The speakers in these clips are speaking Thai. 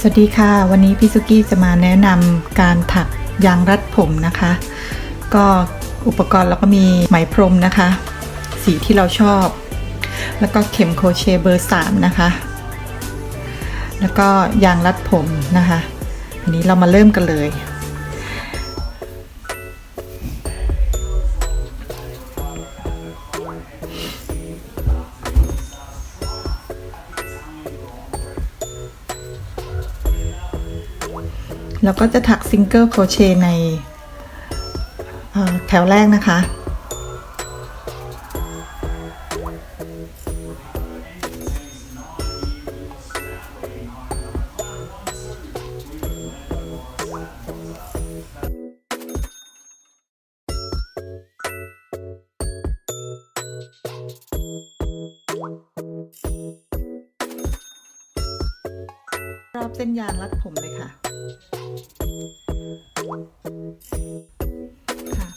สวัสดีค่ะ วันนี้พี่ซุกี้จะมาแนะนำการถักยางรัดผมนะคะ ก็อุปกรณ์เราก็มีไหมพรมนะคะ สีที่เราชอบ แล้วก็เข็มโครเชเบอร์ 3 นะคะ แล้วก็ยางรัดผมนะคะ อันนี้เรามาเริ่มกันเลย เราก็จะถักซิงเกิลโครเชต์ในแถวแรกนะคะ รอบเส้นยางรัดผมเลยค่ะ ค่ะ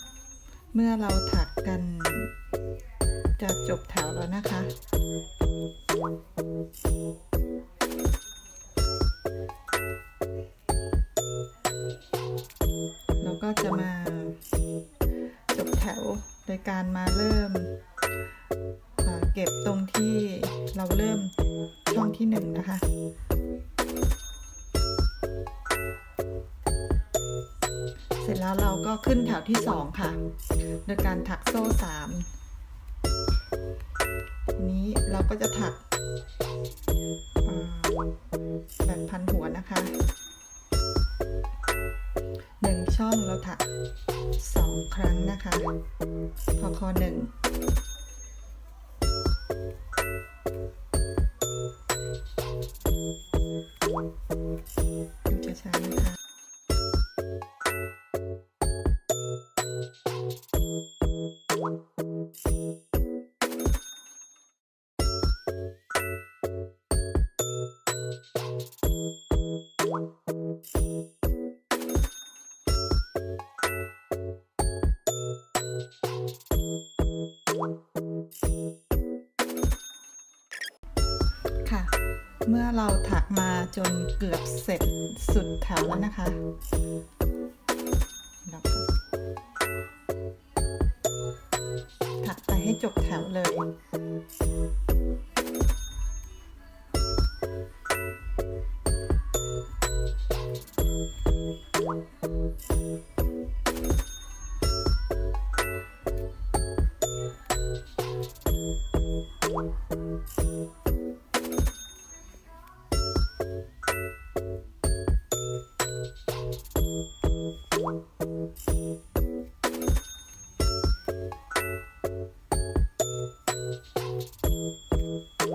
เมื่อเราถักกัน จะจบแถวแล้วนะคะ เราก็จะมาจบแถวโดยการมาเริ่มเก็บตรงที่เราเริ่มช่องที่หนึ่งนะคะ เสร็จแล้วเราก็ขึ้นแถวที่สองค่ะ โดยการถักโซ่สามนี้เราก็จะถักแบบพันหัวนะคะหนึ่งช่องเราถักสองครั้งนะคะ พอคอหนึ่งดูช้นะคะ ค่ะ เมื่อเราถักมาจนเกือบเสร็จสุดแถวแล้วนะคะ ให้จบแถวเลยโอ ส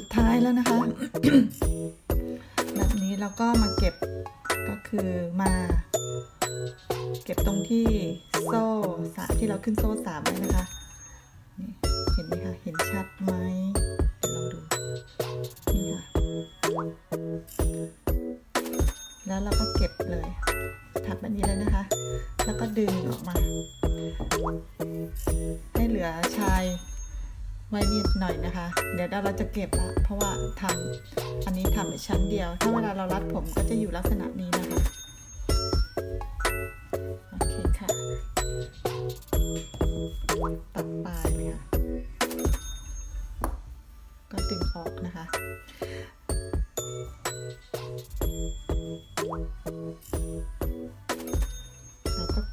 ุดท้ายแล้วนะคะ แบบนี้เราก็มาเก็บก็คือมา เก็บตรงที่โซ่สาที่เราขึ้นโซ่สามไว้นะคะเห็นไหมคะ เห็นชัดไหมลองดูนี่ค่ะแล้วเราก็เก็บเลยถักแบบนี้เลยนะคะ แล้วก็ดึงออกมา ให้เหลือชายไว้นิดหน่อยนะคะ เดี๋ยวเราจะเก็บละเพราะว่าทำอันนี้ทำชั้นเดียว ถ้าเวลาเรารัดผมก็จะอยู่ลักษณะนี้นะคะ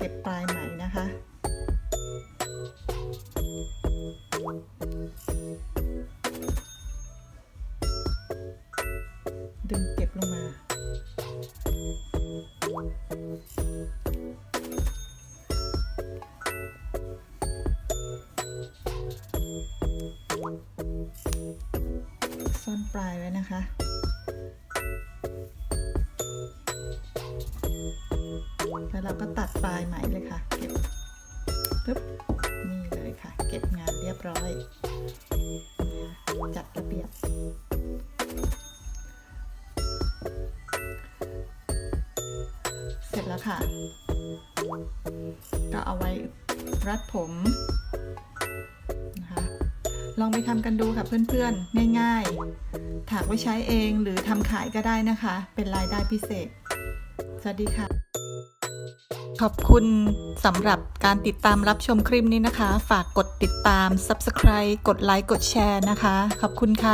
ก็บปลายไหมนะคะ ดึงเก็บลงมาซ่อนปลายไว้นะคะ แล้วเราก็ตัดปลายไหมเลยค่ะ เก็บปึ๊บนี่เลยบร้อย จัดระเบียบ เสร็จแล้วค่ะ ก็เอาไว้รัดผมนะคะลองไปทำกันดูค่ะเพื่อนๆ ง่ายๆ ถากไว้ใช้เองหรือทำขายก็ได้นะคะ เป็นรายได้พิเศษ สวัสดีค่ะ ขอบคุณสำหรับการติดตามรับชมคลิปนี้นะคะ ฝากกดติดตาม Subscribe กดไลค์ กดแชร์นะคะ ขอบคุณค่ะ